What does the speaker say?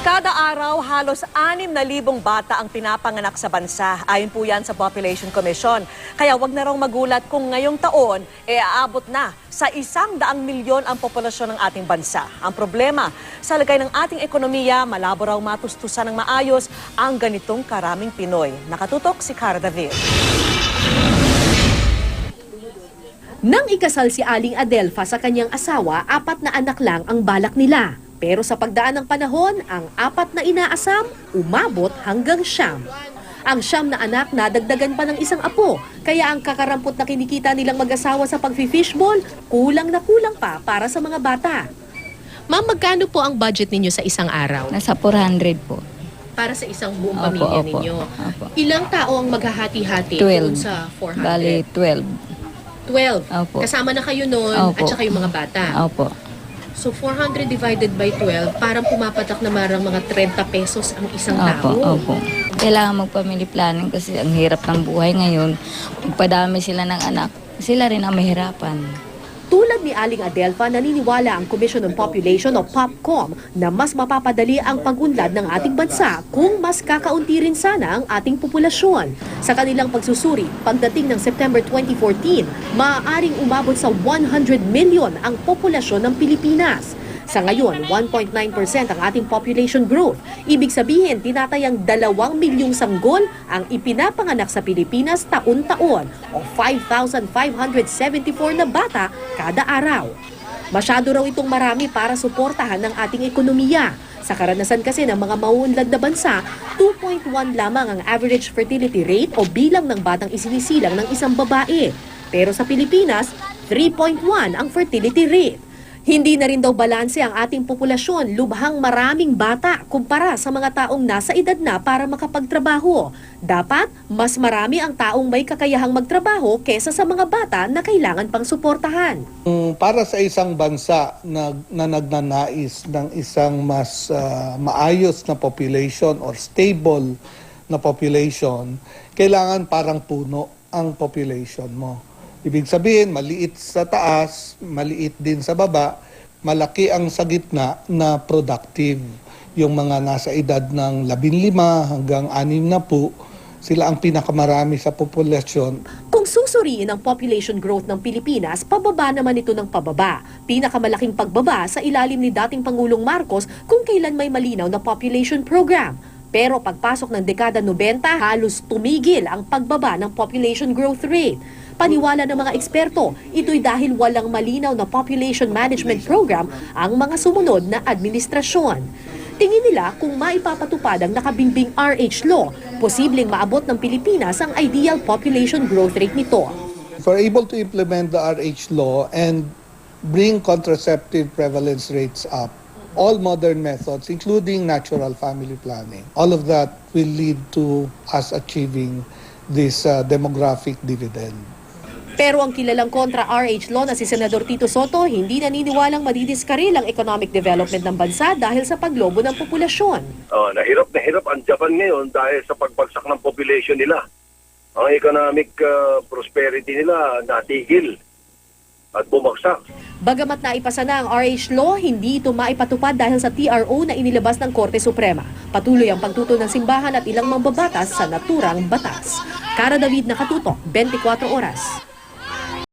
Kada araw, halos 6,000 bata ang pinapanganak sa bansa. Ayon po yan sa Population Commission. Kaya wag na raw magulat kung ngayong taon, e aabot na sa isang daang milyon ang populasyon ng ating bansa. Ang problema, sa lagay ng ating ekonomiya, malabo raw matustusan ng maayos ang ganitong karaming Pinoy. Nakatutok si Cara David. Nang ikasal si Aling Adelfa sa kanyang asawa, apat na anak lang ang balak nila. Pero sa pagdaan ng panahon, ang apat na inaasam umabot hanggang siyam. Ang siyam na anak nadagdagan pa ng isang apo, kaya ang kakarampot na kinikita nilang mag-asawa sa pag-fishball, kulang na kulang pa para sa mga bata. Ma'am, magkano po ang budget ninyo sa isang araw? Nasa 400 po. Para sa isang buong Opo, pamilya opo, ninyo? opo. Ilang tao ang maghahati-hati 12. doon sa 400? Bali, 12. 12. Opo. Kasama na kayo noon Opo. at saka yung mga bata. Opo. So 400 divided by 12, parang pumapatak na marang mga 30 pesos ang isang Opo, tao. opo. Kailangan mag-family planning kasi ang hirap ng buhay ngayon. Pagpadami sila ng anak, sila rin ang mahirapan. Tulad ni Aling Adelfa, naniniwala ang Commission on Population o POPCOM na mas mapapadali ang pag-unlad ng ating bansa kung mas kakaunti rin sana ang ating populasyon. Sa kanilang pagsusuri, pagdating ng September 2014, maaaring umabot sa 100 million ang populasyon ng Pilipinas. Sa ngayon, 1.9% ang ating population growth. Ibig sabihin, tinatayang 2 milyong sanggol ang ipinapanganak sa Pilipinas taon-taon o 5,574 na bata kada araw. Masyado raw itong marami para suportahan ng ating ekonomiya. Sa karanasan kasi ng mga mauunlad na bansa, 2.1 lamang ang average fertility rate o bilang ng batang isinisilang ng isang babae. Pero sa Pilipinas, 3.1 ang fertility rate. Hindi na rin daw balanse ang ating populasyon, lubhang maraming bata kumpara sa mga taong nasa edad na para makapagtrabaho. Dapat, mas marami ang taong may kakayahang magtrabaho kesa sa mga bata na kailangan pang suportahan. Mm, para sa isang bansa na, na nagnanais ng isang mas ah, maayos na population or stable na population, kailangan parang puno ang population mo. Ibig sabihin, maliit sa taas, maliit din sa baba, malaki ang sa gitna na productive. Yung mga nasa edad ng 15 hanggang 6 na po, sila ang pinakamarami sa populasyon Kung susuriin ang population growth ng Pilipinas, pababa naman ito ng pababa. Pinakamalaking pagbaba sa ilalim ni dating Pangulong Marcos kung kailan may malinaw na population program. Pero pagpasok ng dekada 90, halos tumigil ang pagbaba ng population growth rate. Paniwala ng mga eksperto, ito'y dahil walang malinaw na population management program ang mga sumunod na administrasyon. Tingin nila kung maipapatupad ang nakabinbing RH law, posibleng maabot ng Pilipinas ang ideal population growth rate nito. If we're able to implement the RH law and bring contraceptive prevalence rates up, all modern methods, including natural family planning, all of that will lead to us achieving this uh, demographic dividend. Pero ang kilalang kontra RH law na si Senador Tito Soto hindi naniniwalang madidiskaril ang economic development ng bansa dahil sa paglobo ng populasyon. Oh, nahirap na hirap ang Japan ngayon dahil sa pagbagsak ng population nila. Ang economic uh, prosperity nila natigil at bumagsak. Bagamat naipasa na ang RH law, hindi ito maipatupad dahil sa TRO na inilabas ng Korte Suprema. Patuloy ang pagtuto ng simbahan at ilang mambabatas sa naturang batas. Cara David Nakatutok, 24 Oras.